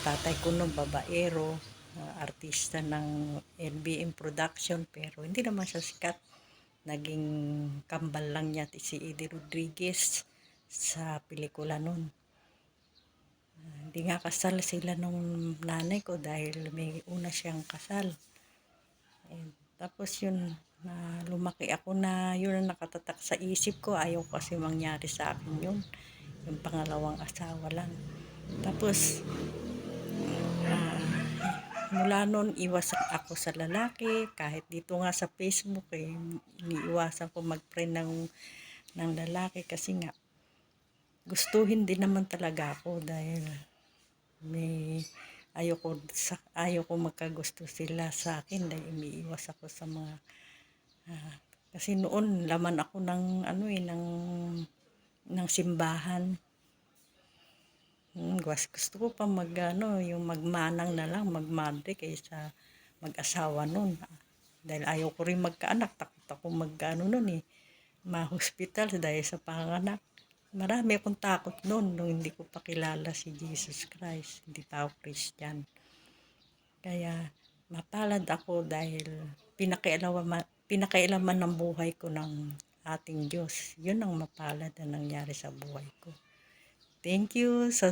tatay ko nung babaero, ah, artista ng LBM Production, pero hindi naman siya sikat. Naging kambal lang niya si Eddie Rodriguez sa pelikula nun. Ah, Hindi nga kasal sila nung nanay ko dahil may una siyang kasal. And, tapos yun, na lumaki ako na yun ang nakatatak sa isip ko. Ayaw kasi mangyari sa akin yun. Yung pangalawang asawa lang. Tapos, mula noon iwas ako sa lalaki. Kahit dito nga sa Facebook, eh, iniiwasan ko mag-friend ng, ng lalaki kasi nga, gustuhin din naman talaga ako dahil may ayoko sa ayoko magkagusto sila sa akin dahil umiiwas ako sa mga ah, kasi noon laman ako ng ano eh ng ng simbahan Hmm, gusto, ko pa mag ano, yung magmanang na lang, magmadre kaysa mag-asawa nun. Dahil ayaw ko rin magkaanak, takot ako mag-ano nun eh, ma-hospital dahil sa panganak. Marami akong takot noon nung hindi ko pa kilala si Jesus Christ. Hindi pa ako Christian. Kaya mapalad ako dahil pinakialaman, pinakailaman ng buhay ko ng ating Diyos. Yun ang mapalad na nangyari sa buhay ko. Thank you. Sa